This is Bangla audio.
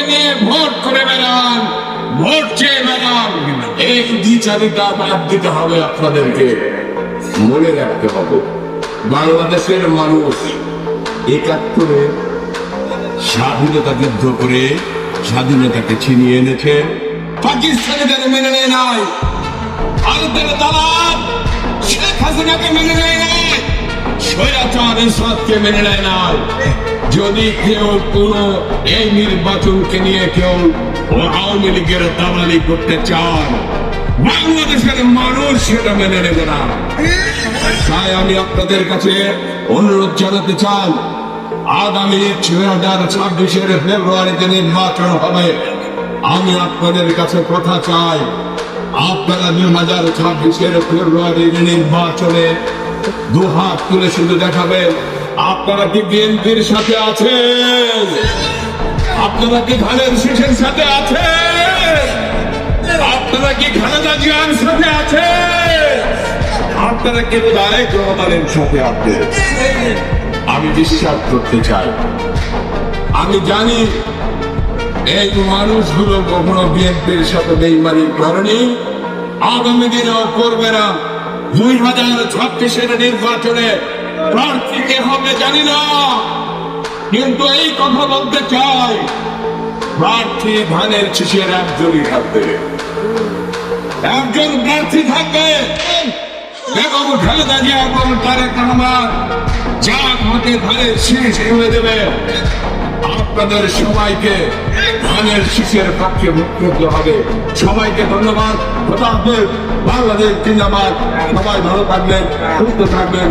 নিয়ে ভোট করে বেড়ান? ভোট চেয়ে বেড়ান। এই দ্বিচারিতা বাদ দিতে হবে আপনাদেরকে। মনে রাখতে হবে, বাংলাদেশের মানুষ একাত্তরে স্বাধীনতা যুদ্ধ করে স্বাধীনতাকে ছিনিয়ে এনেছে। পাকিস্তানিদের মেনে নেয় নাই। ভারতের দালাল শেখ হাসিনাকে মেনে নেয় নাই। স্বৈরাচার ইসরাতকে মেনে নেয় নাই। যদি কেউ কোন এই নির্বাচনকে নিয়ে কেউ আওয়ামী লীগের দালালি করতে চান বাংলাদেশের মানুষ সেটা মেনে নেবে না। তাই আমি আপনাদের কাছে অনুরোধ জানাতে চান আগামী ছয় হাজার ছাব্বিশের ফেব্রুয়ারিতে নির্বাচন হবে। আমি আপনাদের কাছে কথা চাই, আপনারা দুই হাজার ছাব্বিশের ফেব্রুয়ারির নির্বাচনে দু হাত তুলে শুধু দেখাবেন। আপনারা কি বিএনপির সাথে আছেন? আপনারা কি ধানের শীষের সাথে আছেন? আপনারা কি খালেদা জিয়ার সাথে আছেন? আপনারা কি তারেক রহমানের সাথে আছেন? আমি বিশ্বাস করতে চাই। আমি জানি এই মানুষগুলো কখনো বিএনপির সাথে বেইমানি করেনি। আগামী দিনেও করবে না। দুই হাজার ছাব্বিশের নির্বাচনে প্রার্থী কে হবে জানি না। কিন্তু এই কথা বলতে চাই, প্রার্থী ধানের শিশের একজনই থাকবে। একজন প্রার্থী থাকবে, বেগম খালেদা জিয়া এবং যা হাতে ধানের শীষ দেবে। আপনাদের সবাইকে ধানের পক্ষে মুক্ত হবে। সবাইকে ধন্যবাদ। বাংলাদেশ জিন্দাবাদ। সবাই ভালো থাকবেন, সুস্থ থাকবেন।